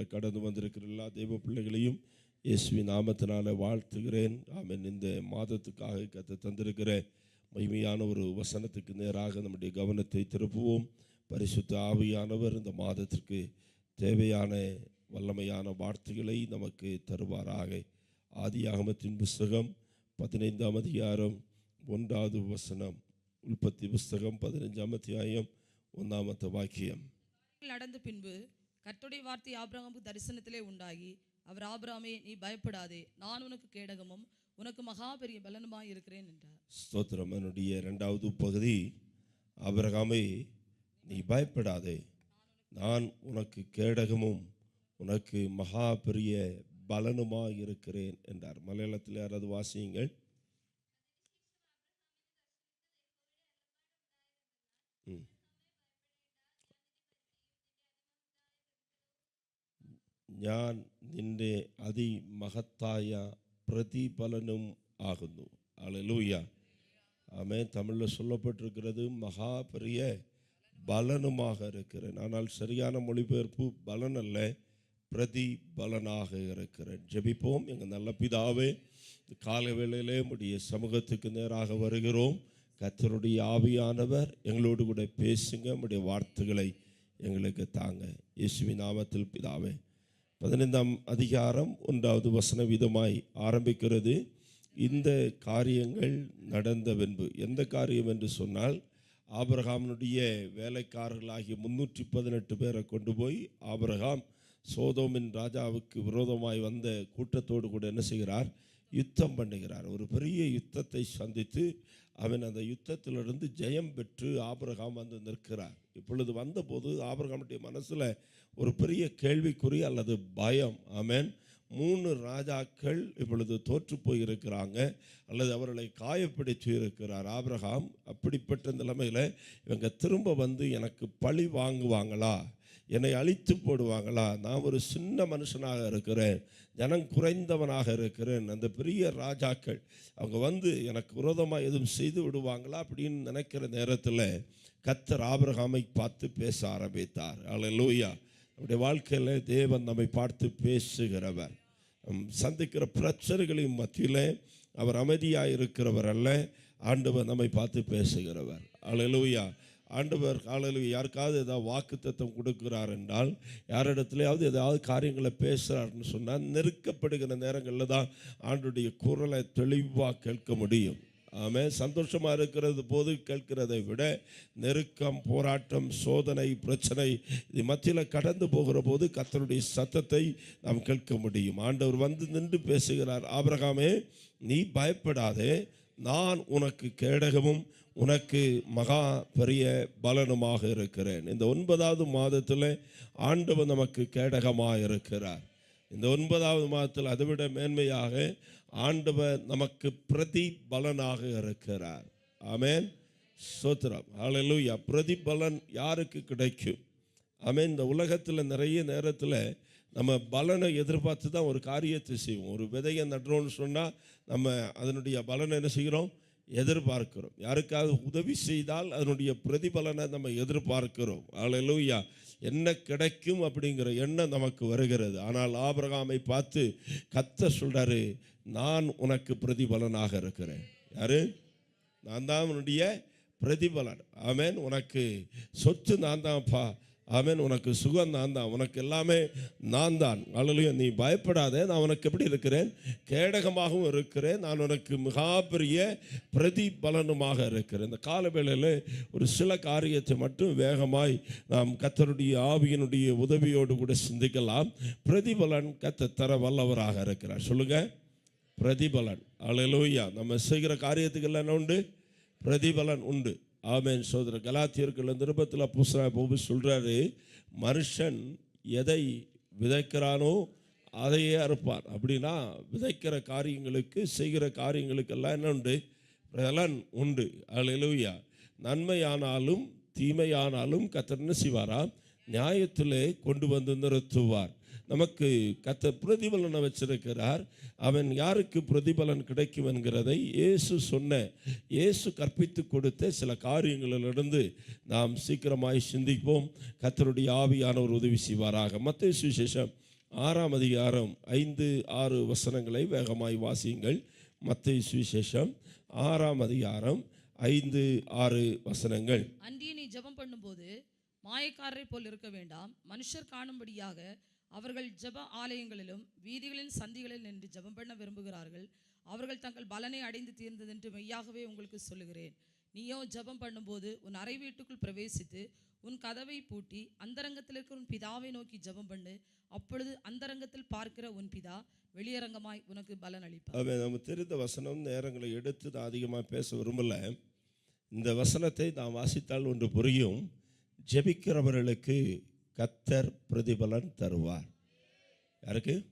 ஆலயத்தில் கடந்து வந்திருக்கிற எல்லா தெய்வ பிள்ளைகளையும் இயேசுவி நாமத்தினால வாழ்த்துகிறேன். ஆமன். இந்த மாதத்துக்காக கத்த தந்திருக்கிற மகிமையான ஒரு வசனத்துக்கு நேராக நம்முடைய கவனத்தை திருப்புவோம். பரிசுத்த ஆவியானவர் இந்த மாதத்திற்கு தேவையான வல்லமையான வார்த்தைகளை நமக்கு தருவாராக. ஆதியாகமத்தின் புஸ்தகம் பதினைந்தாம் அதிகாரம் ஒன்றாவது வசனம் உற்பத்தி புஸ்தகம் பதினைஞ்சாம் அத்தியாயம் ஒன்றாமத்த வாக்கியம். நடந்த பின்பு கர்த்தருடைய வார்த்தை ஆபிரகாமுக்கு தரிசனத்திலே உண்டாகி அவர் ஆபிராமே நீ பயப்படாதே. நான் உனக்கு கேடகமும் உனக்கு மகா பெரிய பலனுமாய் இருக்கிறேன் என்றார். ஸ்தோத்திரம். என்னுடைய இரண்டாவது பகுதி ஆபிரகாமே நீ பயப்படாதே. நான் உனக்கு கேடகமும் உனக்கு மகா பெரிய பலனுமாக இருக்கிறேன் என்றார். மலையாளத்தில் யாராவது வாசியுங்கள். ഞാൻ നിന്റെ അതിമഹത്തായ പ്രതിഫലനും ആകുന്നു അളലൂയ ஆமே தமிழில் சொல்லப்பட்டிருக்கிறது மகா பெரிய பலனுமாக இருக்கிறேன் ஆனால் சரியான மொழிபெயர்ப்பு பலன் அல்ல பிரதி பலனாக இருக்கிறேன் ஜெபிப்போம் எங்கள் நல்ல பிதாவே இந்த கால வேளையிலே உடைய சமூகத்துக்கு நேராக வருகிறோம் கர்த்தருடைய ஆவியானவர் எங்களோடு கூட பேசுங்க உடைய வார்த்தைகளை எங்களுக்கு தாங்க இயேசுவி நாமத்தில் பிதாவே பதினைந்தாம் அதிகாரம் ஒன்றாவது வசன விதமாய் ஆரம்பிக்கிறது. இந்த காரியங்கள் நடந்த பின்பு எந்த காரியம் என்று சொன்னால் ஆபரகாமனுடைய வேலைக்காரர்களாகிய முன்னூற்றி பதினெட்டு பேரை கொண்டு போய் ஆபரகாம் சோதோமின் ராஜாவுக்கு விரோதமாய் வந்த கூட்டத்தோடு கூட என்ன செய்கிறார்? யுத்தம் பண்ணுகிறார். ஒரு பெரிய யுத்தத்தை சந்தித்து அவன் அந்த யுத்தத்திலிருந்து ஜெயம் பெற்று ஆபரகாம் வந்து நிற்கிறார். இப்பொழுது வந்தபோது ஆபரகாமுடைய மனசில் ஒரு பெரிய கேள்விக்குறி அல்லது பயம். ஆமேன். மூணு ராஜாக்கள் இப்பொழுது தோற்று போயிருக்கிறாங்க. அல்லது அவர்களை காயப்படுத்தி இருக்கிறார். ஆப்ரஹாம் அப்படிப்பட்ட நிலைமையில் இவங்க திரும்ப வந்து எனக்கு பழி வாங்குவாங்களா? என்னை அழித்து போடுவாங்களா? நான் ஒரு சின்ன மனுஷனாக இருக்கிறேன். ஜனம் குறைந்தவனாக இருக்கிறேன். அந்த பெரிய ராஜாக்கள் அவங்க வந்து எனக்கு விரோதமாக எதுவும் செய்து விடுவாங்களா? அப்படின்னு நினைக்கிற நேரத்தில் கத்தர் ஆபிரகாமை பார்த்து பேச ஆரம்பித்தார். அல்லேலூயா நம்முடைய வாழ்க்கையில் தேவன் நம்மை பார்த்து பேசுகிறவர். சந்திக்கிற பிரச்சனைகளின் மத்தியில் அவர் அமைதியாக இருக்கிறவர் அல்ல ஆண்டவர் நம்மை பார்த்து பேசுகிறவர். அல்லேலூயா ஆண்டவர் காலையில் யாருக்காவது ஏதாவது வாக்குத்தம் கொடுக்குறார் என்றால் யாரிடத்துலையாவது ஏதாவது காரியங்களை பேசுகிறாருன்னு சொன்னால் நெருக்கப்படுகிற நேரங்களில் தான் ஆண்டுடைய குரலை தெளிவாக கேட்க முடியும். ஆமே சந்தோஷமாக இருக்கிறது போது கேட்கிறதை விட நெருக்கம் போராட்டம் சோதனை பிரச்சனை இது மத்தியில் கடந்து போகிற போது கத்தருடைய சத்தத்தை நாம் கேட்க முடியும். ஆண்டவர் வந்து நின்று பேசுகிறார். ஆபரகாமே நீ பயப்படாதே. நான் உனக்கு கேடகமும் உனக்கு மகா பெரிய பலனுமாக இருக்கிறேன். இந்த ஒன்பதாவது மாதத்தில் ஆண்டவர் நமக்கு கேடகமாக இருக்கிறார் இந்த ஒன்பதாவது மாதத்தில் அதைவிட மேன்மையாக ஆண்டவர் நமக்கு பிரதி பலனாக இருக்கிறார். ஆமென். சோத்திரம் ஹalleluya பிரதிபலன் யாருக்கு கிடைக்கும்? ஆமேன். இந்த உலகத்தில் நிறைய நேரத்தில் நம்ம பலனை எதிர்பார்த்து தான் ஒரு காரியத்தை செய்வோம். ஒரு விதையை நடுறோம்னு சொன்னால் நம்ம அதனுடைய பலனை என்ன செய்கிறோம்? எதிர்பார்க்கிறோம். யாருக்காவது உதவி செய்தால் அதனுடைய பிரதிபலனை நம்ம எதிர்பார்க்கிறோம். ஆளலூயா என்ன கிடைக்கும் அப்படிங்கிற எண்ணம் நமக்கு வருகிறது. ஆனால் ஆபிரகாமை பார்த்து கத்த சொல்றாரு நான் உனக்கு பிரதிபலனாக இருக்கிறேன். யாரு? நான் தான் உன்னுடைய பிரதிபலன். ஆமேன். உனக்கு சொத்து நான் தான்ப்பா. ஆமேன் உனக்கு சுகம் நான் தான். உனக்கு எல்லாமே நான் தான். அழலையும் நீ பயப்படாதே. நான் உனக்கு எப்படி இருக்கிறேன்? கேடகமாகவும் இருக்கிறேன். நான் உனக்கு மிகப்பெரிய பிரதிபலனுமாக இருக்கிறேன். இந்த காலவேளையில் ஒரு சில காரியத்தை மட்டும் வேகமாய் நாம் கத்தருடைய ஆவியினுடைய உதவியோடு கூட சிந்திக்கலாம். பிரதிபலன் கத்த தர வல்லவராக இருக்கிறார். சொல்லுங்கள் பிரதிபலன். அலையலூயா நம்ம செய்கிற காரியத்துக்கு என்ன உண்டு? பிரதிபலன் உண்டு. ஆமேன். சோதர கலாத்தியர்கள் நிருபத்தில் புஸ்தக போபு சொல்கிறாரு மனுஷன் எதை விதைக்கிறானோ அதையே அறுப்பான் அப்படின்னா விதைக்கிற காரியங்களுக்கு செய்கிற காரியங்களுக்கெல்லாம் என்ன உண்டு? பலன் உண்டு. அலையலூயா நன்மையானாலும் தீமையானாலும் கத்தர்னு செய்வாரா? நியாயத்திலே கொண்டு வந்து நிறுத்துவார். நமக்கு கத்த பிரதிபலனை வச்சிருக்கிறார். அவன் யாருக்கு பிரதிபலன் கிடைக்கும் என்கிறதை இயேசு சொன்ன இயேசு கற்பித்து கொடுத்த சில காரியங்களிலிருந்து நாம் சீக்கிரமாய் சிந்திப்போம். கத்தருடைய ஆவியானவர் உதவி செய்வாராக. மத்திய சுவிசேஷம் ஆறாம் அதிகாரம் ஐந்து ஆறு வசனங்களை வேகமாய் வாசியுங்கள். மத்திய சுவிசேஷம் ஆறாம் அதிகாரம் ஐந்து ஆறு வசனங்கள். அன்றியே நீ ஜபம் பண்ணும்போது மாயக்காரரை போல் இருக்க வேண்டாம். மனுஷர் காணும்படியாக அவர்கள் ஜெப ஆலயங்களிலும் வீதிகளின் சந்திகளில் நின்று ஜெபம் பண்ண விரும்புகிறார்கள். அவர்கள் தங்கள் பலனை அடைந்து தீர்ந்ததென்று மெய்யாகவே உங்களுக்கு சொல்லுகிறேன். நீயோ ஜெபம் பண்ணும்போது உன் அறை வீட்டுக்குள் பிரவேசித்து உன் கதவை பூட்டி அந்தரங்கத்தில் இருக்கிற உன் பிதாவை நோக்கி ஜெபம் பண்ணு. அப்பொழுது அந்தரங்கத்தில் பார்க்கிற உன் பிதா வெளியரங்கமாய் உனக்கு பலன் அளிப்பார். அவன் நம்ம தெரிந்த வசனம் நேரங்களை எடுத்து நான் அதிகமாக பேச விரும்பல. இந்த வசனத்தை நான் வாசித்தால் ஒன்று புரியும். ஜெபிக்கிறவர்களுக்கு கத்தர் பிரதிபலன் தருவார். யாருக்கு?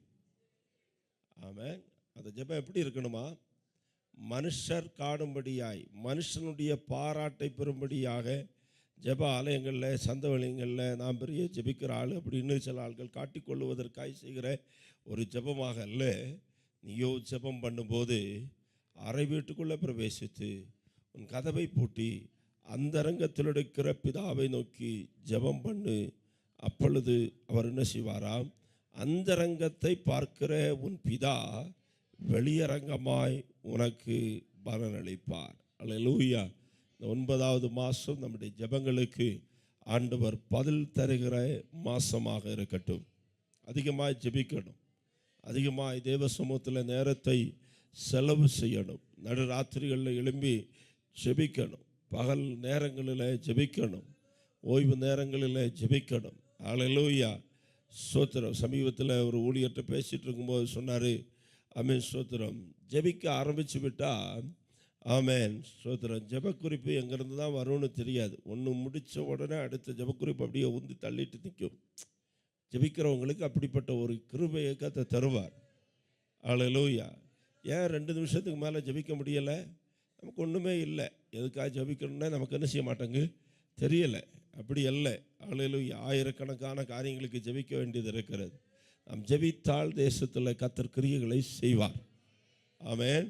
ஆமென். அந்த ஜெபம் எப்படி இருக்கணுமா? மனுஷர் காணும்படியாய் மனுஷனுடைய பாராட்டை பெறும்படியாக ஜெப ஆலயங்களில் சந்தவழியங்களில் நாம் பெரிய ஜெபிக்கிற ஆள் அப்படின்னு சில ஆள்கள் காட்டிக்கொள்வதற்காய் செய்கிற ஒரு ஜெபமாக அல்ல. நீயோ ஜெபம் பண்ணும்போது அறை வீட்டுக்குள்ளே பிரவேசித்து உன் கதவை பூட்டி அந்தரங்கத்தில் இருக்கிற பிதாவை நோக்கி ஜெபம் பண்ணு. அப்பொழுது அவர் என்ன செய்வாராம்? அந்தரங்கத்தை பார்க்கிற உன் பிதா வெளியரங்கமாய் உனக்கு பலனளிப்பார் அல்லேலூயா. இந்த ஒன்பதாவது மாதம் நம்முடைய ஜெபங்களுக்கு ஆண்டவர் பதில் தருகிற மாசமாக இருக்கட்டும். அதிகமாக ஜெபிக்கணும். அதிகமாக தேவ சமூகத்தில் நேரத்தை செலவு செய்யணும். நடுராத்திரிகளில் எழும்பி ஜெபிக்கணும். பகல் நேரங்களில் ஜெபிக்கணும். ஓய்வு நேரங்களில் ஜெபிக்கணும். அலலூயா சோத்திரம். சமீபத்தில் ஒரு ஊழியர்கிட்ட பேசிகிட்டு இருக்கும்போது சொன்னார் அமீன் சோத்திரம். ஜெபிக்க ஆரம்பித்து விட்டால் ஆமேன் சோத்திரம். ஜபக்குறிப்பு எங்கேருந்து தான் வரும்னு தெரியாது. ஒன்று முடித்த உடனே அடுத்த ஜபக்குறிப்பு அப்படியே உந்தி தள்ளிட்டு நிற்கும் ஜெபிக்கிறவங்களுக்கு அப்படிப்பட்ட ஒரு கிருபை இயக்கத்தை தருவார். அல்லேலூயா ஏன் ரெண்டு நிமிஷத்துக்கு மேலே ஜெபிக்க முடியலை? நமக்கு ஒன்றுமே இல்லை. எதுக்காக ஜெபிக்கணும்னா நமக்கு என்ன செய்ய மாட்டேங்குது தெரியலை. அப்படி இல்லை அலையிலும் ஆயிரக்கணக்கான காரியங்களுக்கு ஜெபிக்க வேண்டியது இருக்கிறது. நாம் ஜெபித்தால் தேசத்தில் கத்தர் கிரியைகளை செய்வார். ஆமேன்.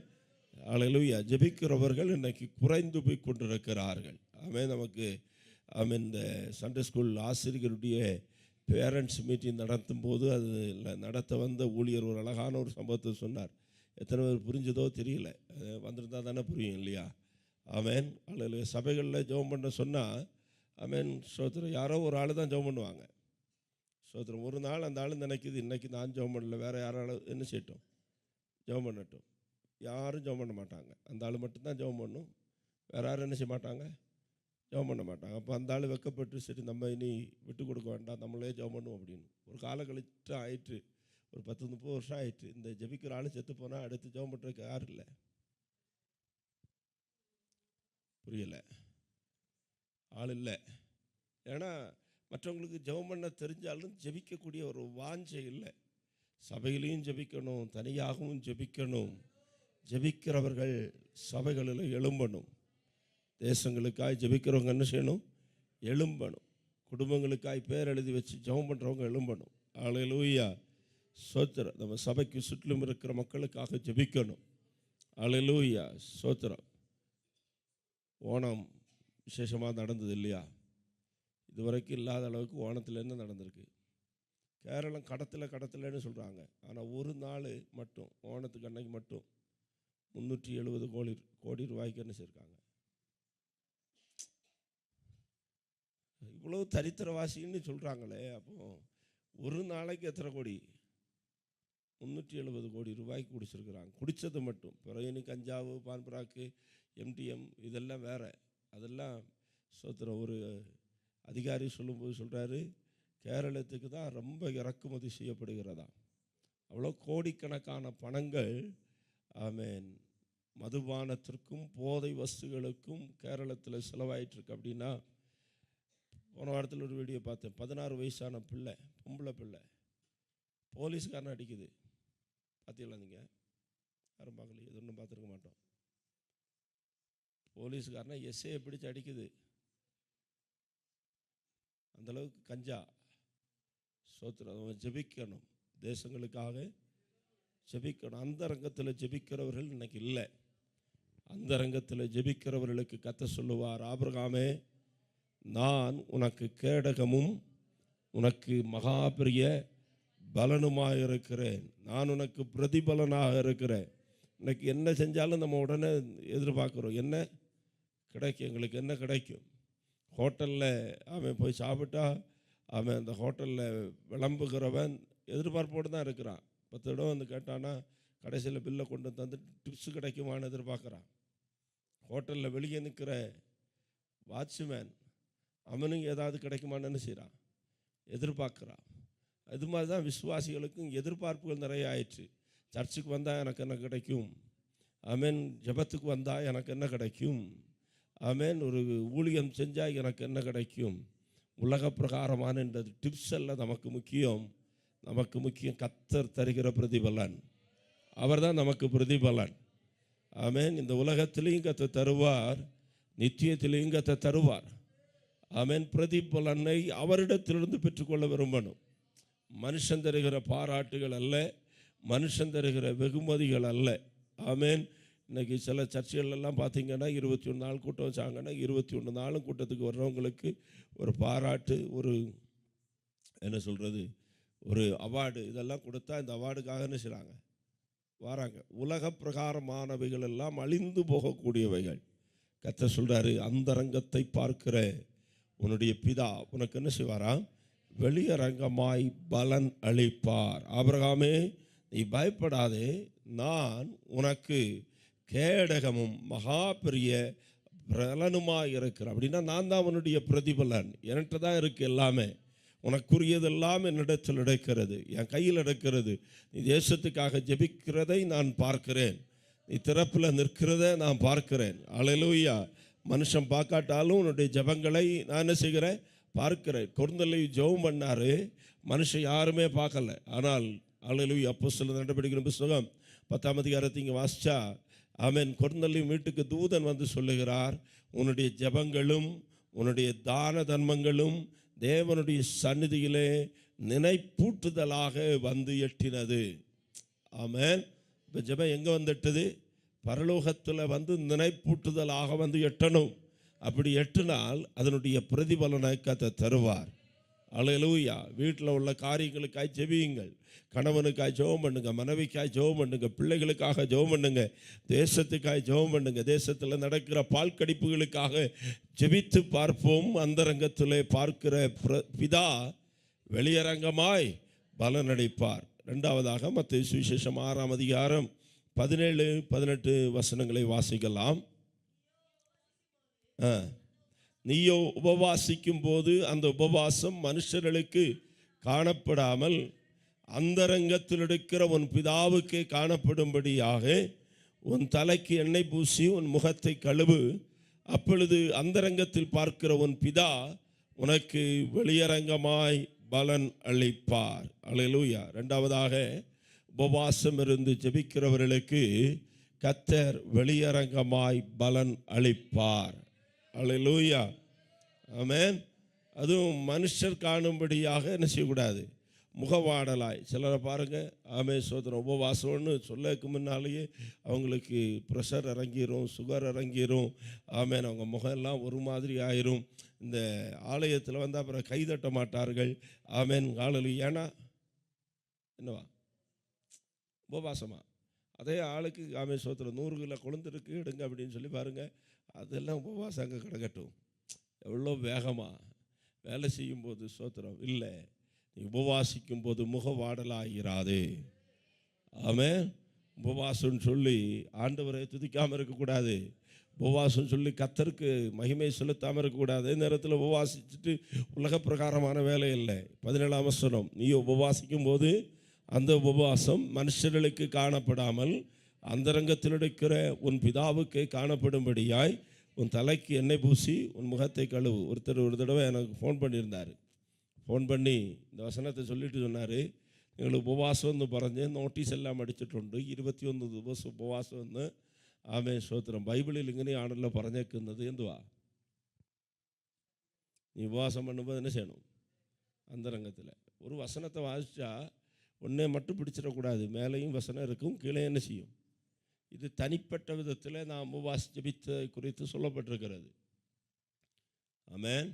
அல்லேலூயா ஜெபிக்கிறவர்கள் இன்னைக்கு குறைந்து போய் கொண்டிருக்கிறார்கள். ஆமே நமக்கு ஆமென் இந்த சண்டே ஸ்கூல் ஆசிரியருடைய பேரண்ட்ஸ் மீட்டிங் நடத்தும் போது அது நடத்த வந்த ஊழியர் ஒரு அழகான ஒரு சம்பவத்தை சொன்னார். எத்தனை பேர் புரிஞ்சதோ தெரியல. வந்திருந்தால் வந்திருந்தா தானே புரியும் இல்லையா? அவன் அல்ல சபைகளில் ஜெபம் பண்ண சொன்னால் ஆமென் ஸ்தோத்திரம் யாரோ ஒரு ஆள் தான் ஜெபம் பண்ணுவாங்க. ஸ்தோத்திரம் ஒரு நாள் அந்த ஆள் நினைக்குது இன்றைக்கி நான் ஜெபம் பண்ணல வேறு யாராலும் என்ன செய்யட்டும்? ஜெபம் பண்ணட்டும். யாரும் ஜெபம் பண்ண மாட்டாங்க. அந்த ஆள் மட்டும்தான் ஜெபம் பண்ணும். வேறு யாரும் என்ன செய்ய மாட்டாங்க? ஜெபம் பண்ண மாட்டாங்க. அப்போ அந்த ஆள் வெக்கப்பட்டு சரி நம்ம இனி விட்டு கொடுக்க வேண்டாம் நம்மளே ஜெபம் பண்ணுவோம் அப்படின்னு. ஒரு கால கழிச்சு ஆயிட்டு ஒரு பத்து முப்பது வருஷம் ஆயிட்டு இந்த ஜெபிக்கிற ஆள் செத்து போனால் அடுத்து ஜெபம் பண்ணுறதுக்கு யாரும் இல்லை. புரியலை. ஆள் இல்லை. ஏன்னா மற்றவங்களுக்கு ஜெபம் பண்ண தெரிஞ்சாலும் ஜெபிக்கக்கூடிய ஒரு வாஞ்சை இல்லை. சபையிலையும் ஜெபிக்கணும் தனியாகவும் ஜெபிக்கணும். ஜெபிக்கிறவர்கள் சபைகளில் எழும்பணும். தேசங்களுக்காய் ஜெபிக்கிறவங்க என்ன செய்யணும்? எழும்பணும். குடும்பங்களுக்காய் பேர் எழுதி வச்சு ஜெபம் பண்ணுறவங்க எழும்பணும். ஆலையிலூயா சோத்திரம். நம்ம சபைக்கு சுற்றிலும் இருக்கிற மக்களுக்காக ஜெபிக்கணும். ஆலையிலூயா சோத்திரம். ஓணம் விசேஷமாக நடந்தது இல்லையா? இதுவரைக்கும் இல்லாத அளவுக்கு ஓணத்தில் என்ன நடந்திருக்கு? கேரளம் கடத்தில் கடத்தலைன்னு சொல்கிறாங்க ஆனால் ஒரு நாள் மட்டும் ஓணத்துக்கு அன்னைக்கு மட்டும் முந்நூற்றி எழுபது கோடி கோடி ரூபாய்க்கு என்ன செய்யிருக்காங்க இவ்வளோ தரித்திரவாசின்னு சொல்கிறாங்களே அப்போ ஒரு நாளைக்கு எத்தனை கோடி? முந்நூற்றி எழுபது கோடி ரூபாய்க்கு குடிச்சிருக்கிறாங்க. குடித்தது மட்டும். பிறகு கஞ்சாவு பான்பராக்கு எம்டிஎம் இதெல்லாம் வேறு. அதெல்லாம் சோத்திரம் ஒரு அதிகாரி சொல்லும்போது சொல்கிறாரு கேரளத்துக்கு தான் ரொம்ப இறக்குமதி செய்யப்படுகிறதா. அவ்வளோ கோடிக்கணக்கான பணங்கள் ஆமேன் மதுபானத்திற்கும் போதை வஸ்துகளுக்கும் கேரளத்தில் செலவாயிட்டிருக்கு. அப்படின்னா போன வாரத்தில் ஒரு வீடியோ பார்த்தேன் பதினாறு வயசான பிள்ளை பொம்பளை பிள்ளை போலீஸ்காரன் அடிக்குது. பார்த்தீங்களா நீங்கள் யாரும் பார்க்கல இது ஒன்றும் பார்த்துருக்க மாட்டோம். போலீஸ்காரனை எஸ்ஏ பிடிச்சு அடிக்குது. அந்த அளவுக்கு கஞ்சா. சோத்திரம் ஜெபிக்கணும். தேசங்களுக்காக ஜெபிக்கணும். அந்த ரங்கத்தில் ஜெபிக்கிறவர்கள் இன்னைக்கு இல்லை. அந்த ரங்கத்தில் ஜெபிக்கிறவர்களுக்கு கத்த சொல்லுவார் ஆபிரகாமே நான் உனக்கு கேடகமும் உனக்கு மகாபிரிய பலனுமாக இருக்கிறேன். நான் உனக்கு பிரதிபலனாக இருக்கிறேன். இன்னைக்கு என்ன செஞ்சாலும் நம்ம உடனே எதிர்பார்க்குறோம். என்ன? கிடைக்கும் எங்களுக்கு என்ன கிடைக்கும்? ஹோட்டலில் அவன் போய் சாப்பிட்டா அவன் அந்த ஹோட்டலில் விளம்புகிறவன் எதிர்பார்ப்போடு தான் இருக்கிறான். பத்து தடவை வந்து கேட்டானா கடைசியில் பில்லை கொண்டு தந்து டிப்ஸு கிடைக்குமான்னு எதிர்பார்க்குறான். ஹோட்டலில் வெளியே நிற்கிற வாட்ச்மேன் அவனும் ஏதாவது கிடைக்குமான்னு செய்கிறான் எதிர்பார்க்குறான். அது மாதிரி தான் விசுவாசிகளுக்கும் எதிர்பார்ப்புகள் நிறைய ஆயிடுச்சு சர்ச்சுக்கு வந்தால் எனக்கு என்ன கிடைக்கும்? ஆமென் ஜெபத்துக்கு வந்தால் எனக்கு என்ன கிடைக்கும்? ஆமேன். ஒரு ஊழியம் செஞ்சால் எனக்கு என்ன கிடைக்கும்? உலக பிரகாரமான இந்த டிப்ஸ் எல்லாம் நமக்கு முக்கியம். நமக்கு முக்கியம் கத்தர் தருகிற பிரதிபலன். அவர் தான் நமக்கு பிரதிபலன். ஆமேன். இந்த உலகத்திலையும் கத்தை தருவார். நித்தியத்திலையும் கத்தை தருவார். ஆமேன். பிரதிபலனை அவரிடத்திலிருந்து பெற்றுக்கொள்ள விரும்பணும். மனுஷன் தருகிற பாராட்டுகள் அல்ல. மனுஷன் தருகிற வெகுமதிகள் அல்ல. ஆமேன். இன்றைக்கி சில சர்ச்சைகள் பார்த்திங்கன்னா பார்த்தீங்கன்னா இருபத்தி ஒன்று நாள் கூட்டம் வச்சாங்கன்னா இருபத்தி ஒன்று நாளும் கூட்டத்துக்கு வர்றவங்களுக்கு ஒரு பாராட்டு ஒரு என்ன சொல்கிறது ஒரு அவார்டு இதெல்லாம் கொடுத்தா இந்த அவார்டுக்காக என்ன செய்கிறாங்க வராங்க. உலக பிரகாரமானவைகள் எல்லாம் அழிந்து போகக்கூடியவைகள். கத்த சொல்கிறாரு அந்த ரங்கத்தை பார்க்கிற உன்னுடைய பிதா உனக்கு என்ன செய்வாரா? வெளியரங்கமாய் பலன் அளிப்பார். ஆபிரகாமே நீ பயப்படாதே நான் உனக்கு கேடகமும் மகா பெரிய பிரலனுமாக இருக்கிறேன் அப்படின்னா நான் தான் உன்னுடைய பிரதிபலன். என்கிட்ட தான் இருக்குது எல்லாமே. உனக்குரியதெல்லாம் என்னிடத்தில் நடக்கிறது. என் கையில் நடக்கிறது. நீ தேசத்துக்காக ஜெபிக்கிறதை நான் பார்க்கிறேன். நீ திறப்பில் நிற்கிறத நான் பார்க்கிறேன். அலையிலூயா மனுஷன் பார்க்காட்டாலும் உன்னுடைய ஜெபங்களை நான் என்ன செய்கிறேன்? பார்க்கிறேன். குறுந்தலை ஜெபம் பண்ணார். மனுஷன் யாருமே பார்க்கல. ஆனால் அலையிலூயா அப்போ சில நடவடிக்கை புஸ்தகம் பத்தாம் அதிகாரத்தை இங்கே வாசிச்சா அவன் குறுந்தள்ளியும் வீட்டுக்கு தூதன் வந்து சொல்லுகிறார் உன்னுடைய ஜெபங்களும் உன்னுடைய தான தர்மங்களும் தேவனுடைய சந்நிதியிலே நினைப்பூட்டுதலாக வந்து எட்டினது. ஆமென். இப்போ ஜெபம் எங்கே வந்துட்டது? பரலோகத்தில் வந்து நினைப்பூட்டுதலாக வந்து எட்டணும். அப்படி எட்டினால் அதனுடைய பிரதிபலனை கத்தை தருவார். அலையலூயா வீட்டில் உள்ள காரியங்களுக்காய் ஜெபியுங்கள். கணவனுக்காய் ஜெபம் பண்ணுங்கள் மனைவிக்காய் ஜெபம் பண்ணுங்கள் பிள்ளைகளுக்காக ஜெபம் பண்ணுங்கள் தேசத்துக்காய் ஜெபம் பண்ணுங்கள் தேசத்தில் நடக்கிற பால் கடிப்புகளுக்காக ஜெபித்து பார்ப்போம். அந்தரங்கத்தில் பார்க்கிற பிர- பிதா வெளியரங்கமாய் பலனடைப்பார் ரெண்டாவதாக மற்ற சுவிசேஷம் ஆறாம் அதிகாரம் பதினேழு பதினெட்டு வசனங்களை வாசிக்கலாம். ஆ. நீயோ உபவாசிக்கும் போது அந்த உபவாசம் மனுஷர்களுக்கு காணப்படாமல் அந்தரங்கத்தில் இருக்கிற உன் பிதாவுக்கே காணப்படும்படியாக உன் தலைக்கு எண்ணெய் பூசி உன் முகத்தை கழுவு. அப்பொழுது அந்தரங்கத்தில் பார்க்கிற உன் பிதா உனக்கு வெளியரங்கமாய் பலன் அளிப்பார். அலையலூயா. ரெண்டாவதாக உபவாசம் இருந்து ஜெபிக்கிறவர்களுக்கு கத்தர் வெளியரங்கமாய் பலன் அளிப்பார். அலையலூயா ஆமேன் அதுவும் மனுஷர் காணும்படியாக என்ன செய்யக்கூடாது? முகவாடலாய். சிலரை பாருங்க. ஆமே சோதனை உபவாசம்னு சொல்லக்கு முன்னாலேயே அவங்களுக்கு ப்ரெஷர் இறங்கிரும் சுகர் இறங்கிரும். ஆமேன் அவங்க முகம்லாம் ஒரு மாதிரி ஆயிரும். இந்த ஆலயத்தில் வந்து அப்புறம் கைதட்ட மாட்டார்கள். ஆமேன். காலலி ஏன்னா என்னவா? உபவாசமா. அதே ஆளுக்கு ஆமே சோத்திரம் நூறு கிலோ கொழுந்திருக்கு எடுங்க அப்படின்னு சொல்லி பாருங்கள் அதெல்லாம் உபவாசம் அங்கே கிடக்கட்டும் எவ்வளோ வேகமாக வேலை செய்யும்போது சோத்திரம் இல்லை நீ உபவாசிக்கும் போது முகவாடலாகிறாதே ஆமே உபவாசம்னு சொல்லி ஆண்டவரை துதிக்காமல் இருக்கக்கூடாது. உபவாசம் சொல்லி கத்தருக்கு மகிமை செலுத்தாமல் இருக்கக்கூடாது. அதே நேரத்தில் உபவாசிச்சுட்டு உலக பிரகாரமான வேலை இல்லை. பதினேழாம் வசனம் நீ உபவாசிக்கும் போது அந்த உபவாசம் மனுஷர்களுக்கு காணப்படாமல் அந்தரங்கத்திலிருக்கிற உன் பிதாவுக்கு காணப்படும்படியாய் உன் தலைக்கு எண்ணெய் பூசி உன் முகத்தை கழுவு. ஒருத்தர் ஒரு தடவை எனக்கு ஃபோன் பண்ணியிருந்தார். ஃபோன் பண்ணி இந்த வசனத்தை சொல்லிட்டு சொன்னார். எங்களுக்கு உபவாசம் வந்து பறஞ்சு நோட்டீஸ் எல்லாம் அடிச்சிட்டுண்டு. அடிச்சிട്ടുണ്ട് ഇരുപത്തി ഒന്ന് ദിവസം ஆமே சோத்திரம் பைபிளில் സ്തോത്രം ബൈബിളിൽ ഇങ്ങനെയാണല്ലോ പറഞ്ഞേക്കുന്നത് എന്തുവാ നീ ഉപവാസം പണ്ണുമ്പോൾ തന്നെ ചെയ്യണം അന്തരംഗത്തിൽ ஒரு வசனத்தை വായിച്ചാൽ ഒന്നേ மட்டும் பிடிச்சிடக்கூடாது. മേലെയും வசனம் இருக்கும் கீழே என்ன செய்யும்? இது தனிப்பட்ட விதத்தில் நாம் உபவாசி ஜபித்ததை குறித்து சொல்லப்பட்டிருக்கிறது. ஆமேன்.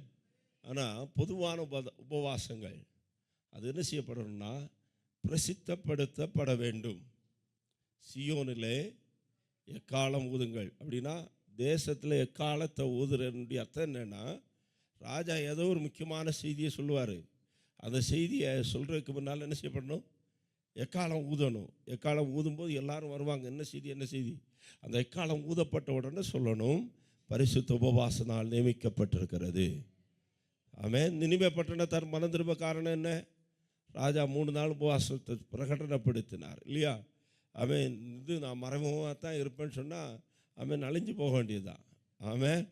ஆனால் பொதுவான உப உபவாசங்கள் அது என்ன செய்யப்படணும்னா பிரசித்தப்படுத்தப்பட வேண்டும். சியோனிலே எக்காலம் ஊதுங்கள். அப்படின்னா தேசத்தில் எக்காலத்தை ஊதுறனுடைய அர்த்தம் என்னென்னா ராஜா ஏதோ ஒரு முக்கியமான செய்தியை சொல்லுவார். அந்த செய்தியை சொல்கிறதுக்கு முன்னால் என்ன செய்யப்படணும்? எக்காலம் ஊதணும்? எக்காலம் ஊதும்போது எல்லாரும் வருவாங்க. என்ன செய்தி? என்ன செய்தி? அந்த எக்காலம் ஊதப்பட்ட உடனே சொல்லணும் பரிசுத்த உபவாச நாள் நியமிக்கப்பட்டிருக்கிறது. அவன் நினிமே பட்டணத்தார் மனம் திரும்ப காரணம் என்ன? ராஜா மூணு நாள் உபவாசத்தை பிரகடனப்படுத்தினார். இல்லையா? அவன் இது நான் மறைமுகமாக தான் இருப்பேன்னு சொன்னால் அவன் நலிஞ்சு போக வேண்டியதுதான். அவன்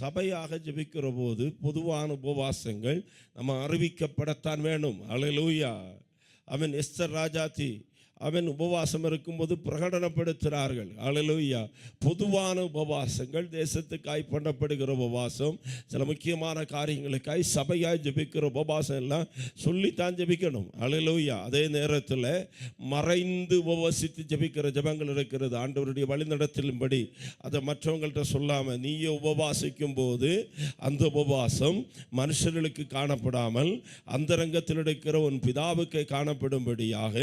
சபையாக ஜபிக்கிற போது பொதுவான உபவாசங்கள் நம்ம அறிவிக்கப்படத்தான் வேணும். அலையிலூயா अमीन एस्तर राजा थी। அவன் உபவாசம் இருக்கும்போது பிரகடனப்படுத்துகிறார்கள் அழலுயா பொதுவான உபவாசங்கள் தேசத்துக்காய் பண்ணப்படுகிற உபவாசம் சில முக்கியமான காரியங்களுக்காய் சபையாய் ஜெபிக்கிற உபவாசம் எல்லாம் சொல்லித்தான் ஜெபிக்கணும். அழலுயா அதே நேரத்தில் மறைந்து உபவாசித்து ஜெபிக்கிற ஜெபங்கள் இருக்கிறது. ஆண்டவருடைய வழிநடத்திலும்படி அதை மற்றவங்கள்ட்ட சொல்லாமல் நீயே உபவாசிக்கும் போது அந்த உபவாசம் மனுஷர்களுக்கு காணப்படாமல் அந்தரங்கத்தில் இருக்கிற உன் பிதாவுக்கு காணப்படும்படியாக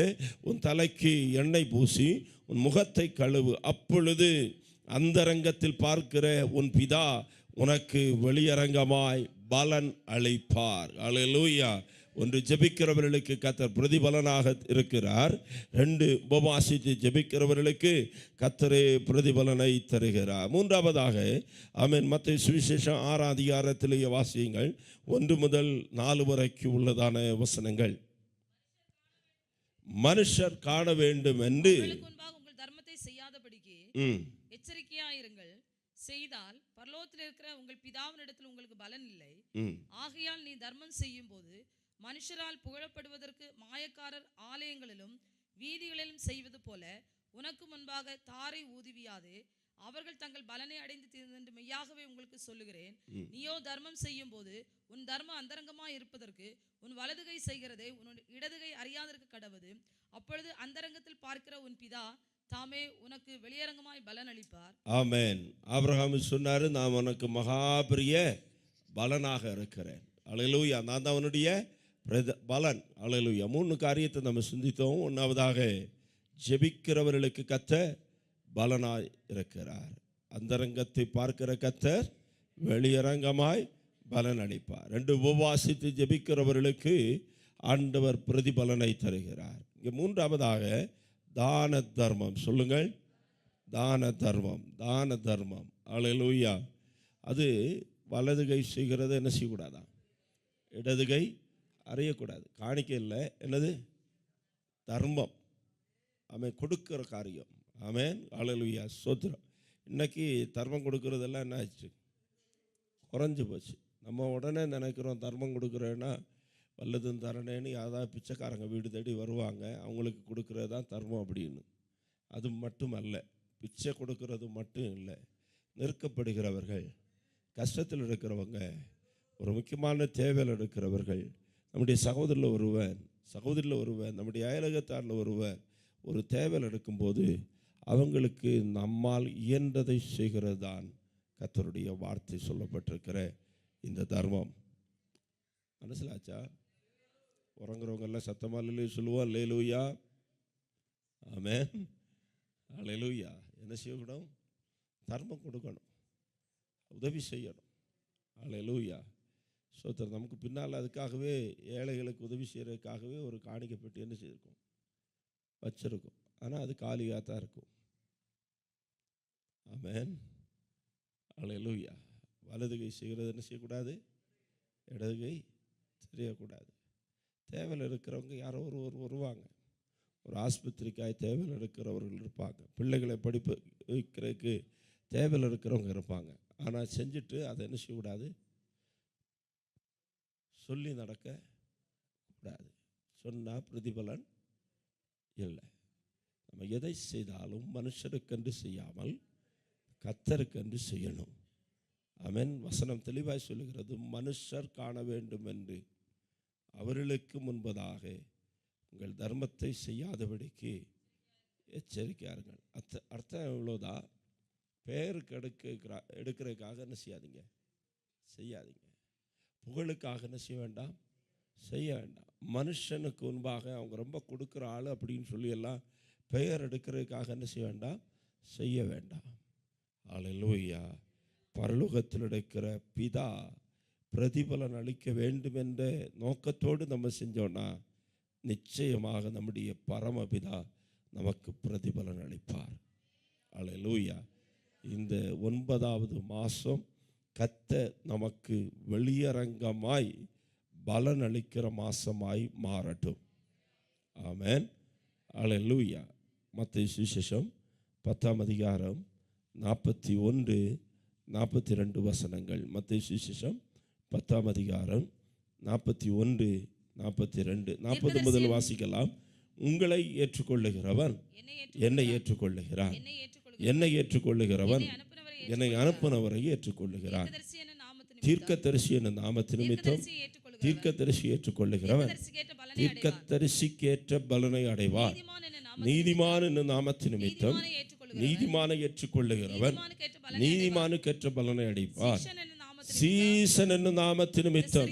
உன் தலை தலைக்கு எண்ணெய் பூசி உன் முகத்தை கழுவு. அப்பொழுது அந்தரங்கத்தில் பார்க்கிற உன் பிதா உனக்கு வெளியரங்கமாய் பலன் அளிப்பார். அல்லேலூயா ஒன்று ஜெபிக்கிறவர்களுக்கு கத்தர் பிரதிபலனாக இருக்கிறார். ரெண்டு உபவாசித்து ஜெபிக்கிறவர்களுக்கு கத்தரே பிரதிபலனை தருகிறார். மூன்றாவதாக ஆமென் மற்ற சுவிசேஷம் ஆறாம் அதிகாரத்திலேயே வாசியுங்கள். ஒன்று முதல் நாலு வரைக்கு உள்ளதான வசனங்கள். மனுஷர் காண வேண்டும் என்று உங்கள் தர்மத்தை செய்யாதபடிக்கு ம், எச்சரிக்கையாயிருங்கள். செய்தால் பரலோகத்தில் இருக்கிற உங்கள் பிதாவினிடத்தில் உங்களுக்கு பலன் இல்லை. ஆகையால் நீ தர்மம் செய்யும்போது மனுஷரால் புகழப்படுவதற்கு மாயக்காரர் ஆலயங்களிலும் வீதிகளிலும் செய்வது போல உனக்கு முன்பாக தாரை ஊதுவியாது. அவர்கள் தங்கள் பலனை அடைந்து தீர்ந்தென்று மெய்யாகவே உங்களுக்கு சொல்லுகிறேன். நீயோ தர்மம் செய்யும்போது உன் தர்மம் அந்தரங்கமாய் இருப்பதற்கு உன் வலதுகை செய்கிறதை உன் இடதுகை அறியாதற்கு கடவது. அப்பொழுது அந்தரங்கத்தில் பார்க்கிற உன் பிதா தாமே உனக்கு வெளியரங்கமாய் பலன் அளிப்பார் ஆமென். ஆபிரகாம் சொன்னாரு நான் உனக்கு மகா பெரிய பலனாக இருக்கிறேன். அலையலூயா நான் தான் அவனுடைய பிரத பலன். அலையலூயா மூணு காரியத்தை நம்ம சிந்தித்தோம். ஒன்றாவதாக ஜெபிக்கிறவர்களுக்கு கத்த பலனாய் இருக்கிறார். அந்தரங்கத்தை பார்க்கிற கத்தர் வெளியரங்கமாய் பலன் அளிப்பார். ரெண்டு உபவாசித்து ஜெபிக்கிறவர்களுக்கு ஆண்டவர் பிரதிபலனை தருகிறார். இங்கே மூன்றாவதாக தான தர்மம். சொல்லுங்கள். தான தர்மம். தான தர்மம். அலையலூயா அது வலது கை செய்கிறது என்ன செய்யக்கூடாதா? இடது கை அறியக்கூடாது. காணிக்க இல்லை. என்னது? தர்மம். அவன் கொடுக்கிற காரியம். ஆமேன். அழலுயா சோத்திரம் இன்றைக்கி தர்மம் கொடுக்குறதெல்லாம் என்ன ஆச்சு குறைஞ்சி போச்சு. நம்ம உடனே நினைக்கிறோம் தர்மம் கொடுக்குறேன்னா வல்லதும் தரணேன்னு யாராவது பிச்சைக்காரங்க வீடு தேடி வருவாங்க. அவங்களுக்கு கொடுக்குறது தான் தர்மம் அப்படின்னு. அது மட்டும் அல்ல பிச்சை கொடுக்கறது மட்டும் இல்லை நெருக்கப்படுகிறவர்கள் கஷ்டத்தில் இருக்கிறவங்க ஒரு முக்கியமான தேவையில் இருக்கிறவர்கள் நம்முடைய சகோதரில் ஒருவன் சகோதரில் ஒருவன் நம்முடைய அயலகத்தாரில் ஒருவன் ஒரு தேவையில் இருக்கும்போது அவங்களுக்கு நம்மால் இயன்றதை செய்கிறது தான் கத்தருடைய வார்த்தை சொல்லப்பட்டிருக்கிற இந்த தர்மம். மனசிலாச்சா? உறங்குறவங்கெல்லாம் சத்தமாக சத்தமா இல்லையே சொல்லுவோம் லேலூயா ஆமே அலையலூயா என்ன செய்யக்கூடும் தர்மம் கொடுக்கணும். உதவி செய்யணும். அலையலூயா சோத்தர் நமக்கு பின்னால் அதுக்காகவே ஏழைகளுக்கு உதவி செய்கிறதுக்காகவே ஒரு காணிக்கப்பட்டு என்ன செய்திருக்கோம்? வச்சுருக்கோம். ஆனால் அது காலியாக தான் இருக்கும். ஆமேன். அலையலூயா வலது கை செய்கிறது என்ன செய்யக்கூடாது? இடது கை தெரியக்கூடாது. தேவையில் இருக்கிறவங்க யாரோ ஒரு ஒரு வருவாங்க. ஒரு ஆஸ்பத்திரிக்காய் தேவையில் இருக்கிறவர்கள் இருப்பாங்க. பிள்ளைகளை படிப்பு வைக்கிறதுக்கு தேவையில் இருக்கிறவங்க இருப்பாங்க. ஆனால் செஞ்சுட்டு அதை என்ன செய்யக்கூடாது? சொல்லி நடக்க கூடாது சொன்னால் பிரதிபலன் இல்லை. நம்ம எதை செய்தாலும் மனுஷருக்கென்று செய்யாமல் கத்தருக்கென்று செய்யணும். அவன் வசனம் தெளிவாய் சொல்லுகிறது மனுஷர் காண வேண்டும் என்று அவர்களுக்கு முன்பதாக உங்கள் தர்மத்தை செய்யாதபடிக்கு எச்சரிக்கையாருங்கள் அர்த்த அர்த்தம் எவ்வளோதான் பெயருக்கு எடுக்க எடுக்கிறதுக்காக என்ன செய்யாதீங்க? செய்யாதீங்க. புகழுக்காக என்ன செய்ய வேண்டாம்? செய்ய வேண்டாம். மனுஷனுக்கு முன்பாக அவங்க ரொம்ப கொடுக்குற ஆள் அப்படின்னு சொல்லி எல்லாம் பெயர் எடுக்கிறதுக்காக என்ன செய்ய வேண்டாம்? செய்ய வேண்டாம். அல்லேலூயா பரலோகத்தில் எடுக்கிற பிதா பிரதிபலன் அளிக்க வேண்டும் என்ற நோக்கத்தோடு நம்ம செஞ்சோன்னா நிச்சயமாக நம்முடைய பரமபிதா நமக்கு பிரதிபலன் அளிப்பார். அல்லேலூயா இந்த ஒன்பதாவது மாதம் கத்த நமக்கு வெளியரங்கமாய் பலன் அளிக்கிற மாதமாய் மாறட்டும். ஆமேன் அல்லேலூயா மத்திய சுவிசேஷம் பத்தாம் அதிகாரம் நாற்பத்தி ஒன்று நாற்பத்தி ரெண்டு வசனங்கள். மத்திய சுவிசேஷம் பத்தாம் அதிகாரம் நாற்பத்தி ஒன்று நாற்பத்தி ரெண்டு நாற்பது முதல் வாசிக்கலாம். உங்களை ஏற்றுக்கொள்ளுகிறவன் என்னை என்னை ஏற்று ஏற்றுக்கொள்ளுகிறான். என்னை ஏற்றுக்கொள்ளுகிறவன். என்னை அனுப்புனவரை ஏற்றுக்கொள்ளுகிறான். தீர்க்கதரிசி என்ற நாமத்து நிமித்தம்? தீர்க்கதரிசி ஏற்றுக்கொள்ளுகிறவன். தீர்க்கதரிசிக்கேற்ற பலனை அடைவார் நீதிமான் நாமத்து நிமித்தம் நீதிமானை ஏற்றுக்கொள்ளுகிறவன் பலனை நீதிமானுக்கேற்ற பலனை நாமத்து சீசன் என்னும் நாமத்து நிமித்தம்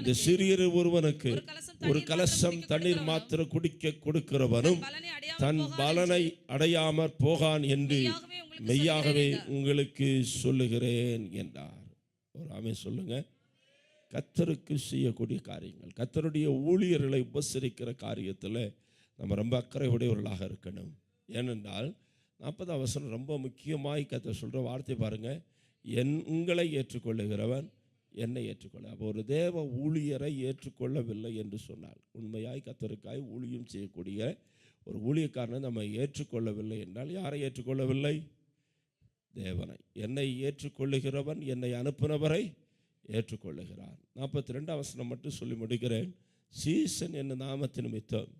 இந்த சிறியர் ஒருவனுக்கு ஒரு கலசம் தண்ணீர் மாத்திரம் குடிக்க குடிக்க கொடுக்கிறவனும் தன் பலனை அடையாமற் போகான் என்று மெய்யாகவே உங்களுக்கு மெய்யாகவே சொல்லுகிறேன் உங்களுக்கு சொல்லுகிறேன் என்றார். ஒரு ஆமே சொல்லுங்க. கத்தருக்கு செய்யக்கூடிய காரியங்கள் கத்தருடைய ஊழியர்களை உபசரிக்கிற காரியத்தில் நம்ம ரொம்ப அக்கறை உடையவர்களாக இருக்கணும். ஏனென்றால் நாற்பதாம் வசனம் ரொம்ப முக்கியமாய் கத்த சொல்கிற வார்த்தை பாருங்கள் என் உங்களை ஏற்றுக்கொள்ளுகிறவன் என்னை ஏற்றுக்கொள்ள அப்போ ஒரு தேவ ஊழியரை ஏற்றுக்கொள்ளவில்லை என்று சொன்னால் உண்மையாய் கத்தருக்காய் ஊழியம் செய்யக்கூடிய ஒரு ஊழியக்காரனை நம்ம ஏற்றுக்கொள்ளவில்லை என்றால் யாரை ஏற்றுக்கொள்ளவில்லை? தேவனை. என்னை ஏற்றுக்கொள்ளுகிறவன் என்னை அனுப்பினவரை ஏற்றுக்கொள்ளுகிறான். நாற்பத்தி ரெண்டாம் வசனம் மட்டும் சொல்லி முடிக்கிறேன். சீசன் என்ன நாமத்தின் நிமித்தம்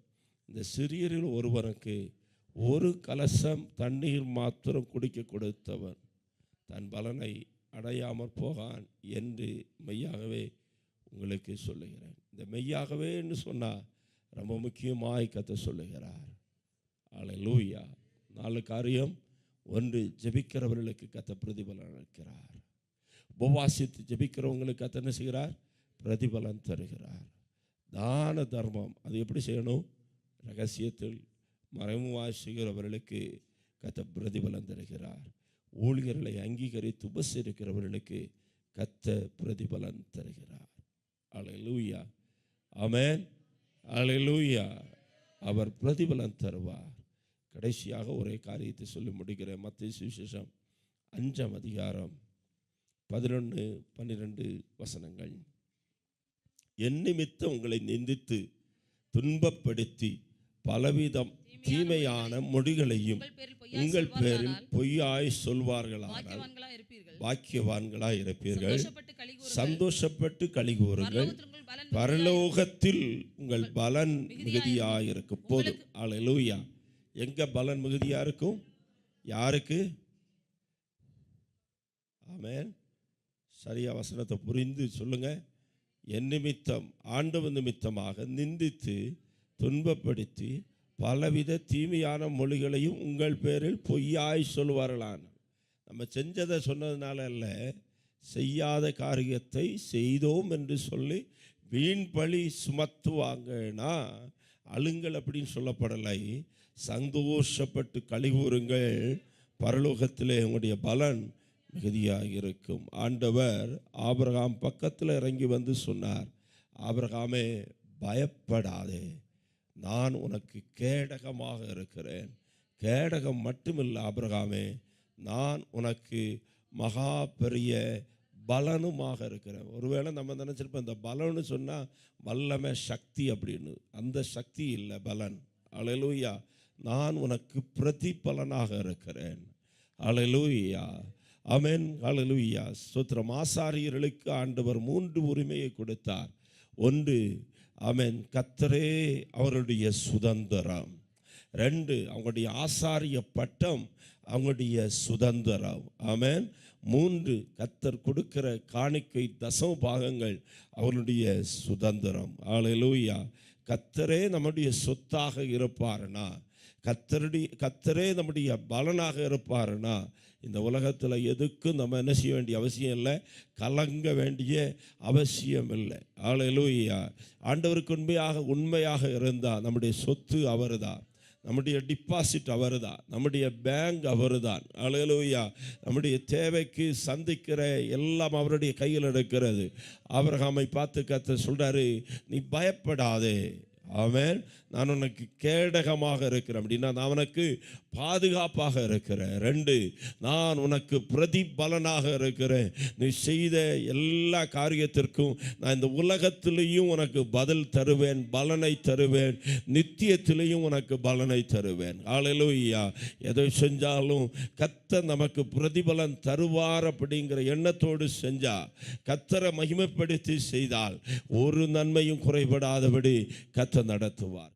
இந்த சிறியரில் ஒருவனுக்கு ஒரு கலசம் தண்ணீர் மாத்திரம் குடிக்க கொடுத்தவன் தன் பலனை அடையாமற் போகான் என்று மெய்யாகவே உங்களுக்கு சொல்லுகிறேன். இந்த மெய்யாகவே என்று சொன்னால் ரொம்ப முக்கியமாய் கத்த சொல்லுகிறார். அல்லேலூயா நாலு காரியம். ஒன்று ஜெபிக்கிறவர்களுக்கு கத்த பிரதிபலன் அளிக்கிறார். உபவாசித்து ஜெபிக்கிறவங்களுக்கு கத்த என்ன செய்கிறார்? பிரதிபலன் தருகிறார். தான தர்மம். அது எப்படி செய்யணும்? ரகசியத்தில் மறைமுகமாக கத்த பிரதிபலன் தருகிறார். ஊழியர்களை அங்கீகரித்து உபசரிக்கிறவர்களுக்கு கத்த பிரதிபலன் தருகிறார். அல்லேலூயா ஆமென் அல்லேலூயா அவர் பிரதிபலன் தருவார். கடைசியாக ஒரே காரியத்தை சொல்லி முடிக்கிறேன். மத்திய சுவிசேஷம் அஞ்சாம் அதிகாரம் பதினொன்று பன்னிரெண்டு வசனங்கள். என் நிமித்தம் உங்களை நிந்தித்து துன்பப்படுத்தி பலவிதம் தீமையான மொழிகளையும் உங்கள் பேரில் பொய்யாய் சொல்வார்களானால் பாக்கியவான்களா இருப்பீர்கள். சந்தோஷப்பட்டு களி கூறுங்கள் பரலோகத்தில் உங்கள் பலன் பலன் மிகுதியாயிருக்கும் போதும். அல்லேலூயா எங்க பலன் மிகுதியா இருக்கும்? யாருக்கு? ஆமென். சரியா வசனத்தை புரிந்து சொல்லுங்க. என் நிமித்தம் ஆண்டவன் நிமித்தமாக நிந்தித்து துன்பப்படுத்தி பலவித தீமையான மொழிகளையும் உங்கள் பேரில் பொய்யாய் சொல்வார்களான் நம்ம செஞ்சதை சொன்னதுனால அல்ல செய்யாத காரியத்தை செய்தோம் என்று சொல்லி வீண் பழி சுமத்துவாங்கன்னா அழுங்கள் அப்படின்னு சொல்லப்படலை. சந்தோஷப்பட்டு கழிவுறுங்கள். பரலோகத்திலே உங்களுடைய பலன் மிகுதியாக இருக்கும். ஆண்டவர் ஆபிரகாம் பக்கத்தில் இறங்கி வந்து சொன்னார் ஆபிரகாமே பயப்படாதே. நான் உனக்கு கேடகமாக இருக்கிறேன். கேடகம் மட்டுமில்லை அபிரகாமே நான் உனக்கு மகா பெரிய பலனுமாக இருக்கிறேன். ஒருவேளை நம்ம நினச்சிருப்போம் இந்த பலன்னு சொன்னால் வல்லமை சக்தி அப்படின்னு. அந்த சக்தி இல்லை பலன். அழலூயா நான் உனக்கு பிரதிபலனாக இருக்கிறேன். அழலூயா அமேன் அழலூயா சுத்திரம் ஆசாரியர்களுக்கு ஆண்டவர் மூன்று உரிமையை கொடுத்தார். ஒன்று ஆமேன். கத்தரே அவருடைய சுதந்திரம். ரெண்டு அவங்களுடைய ஆசாரிய பட்டம் அவங்களுடைய சுதந்திரம். ஆமேன். மூன்று கத்தர் கொடுக்கிற காணிக்கை தசம பாகங்கள் அவருடைய சுதந்திரம். ஆலையிலூயா கத்தரே நம்முடைய சொத்தாக இருப்பாருனா? கத்தருடைய கத்தரே நம்முடைய பலனாக இருப்பாருனா? இந்த உலகத்தில் எதுக்கும் நம்ம என்ன செய்ய வேண்டிய அவசியம் இல்லை. கலங்க வேண்டிய அவசியம் இல்லை. ஆளலூயா ஆண்டவருக்கு உண்மையாக உண்மையாக இருந்தால் நம்முடைய சொத்து அவர்தான் நம்முடைய டிபாசிட் அவர்தான் நம்முடைய பேங்க் அவர்தான் அலையலூயா நம்முடைய தேவைக்கு சந்திக்கிற எல்லாம் அவருடைய கையில் இருக்கிறது. ஆபிரகாமை பார்த்து கத்த சொல்கிறாரு நீ பயப்படாதே. அவன் நான் உனக்கு கேடகமாக இருக்கிறேன் அப்படின்னா நான் உனக்கு பாதுகாப்பாக இருக்கிறேன். ரெண்டு நான் உனக்கு பிரதிபலனாக இருக்கிறேன். நீ செய்த எல்லா காரியத்திற்கும் நான் இந்த உலகத்திலையும் உனக்கு பதில் தருவேன் பலனை தருவேன். நித்தியத்திலையும் உனக்கு பலனை தருவேன். ஆளலூயா எதை செஞ்சாலும் கத்த நமக்கு பிரதிபலன் தருவார் அப்படிங்கிற எண்ணத்தோடு செஞ்சா கத்தரை மகிமைப்படுத்தி செய்தால் ஒரு நன்மையும் குறைபடாதபடி கத்த நடத்துவார்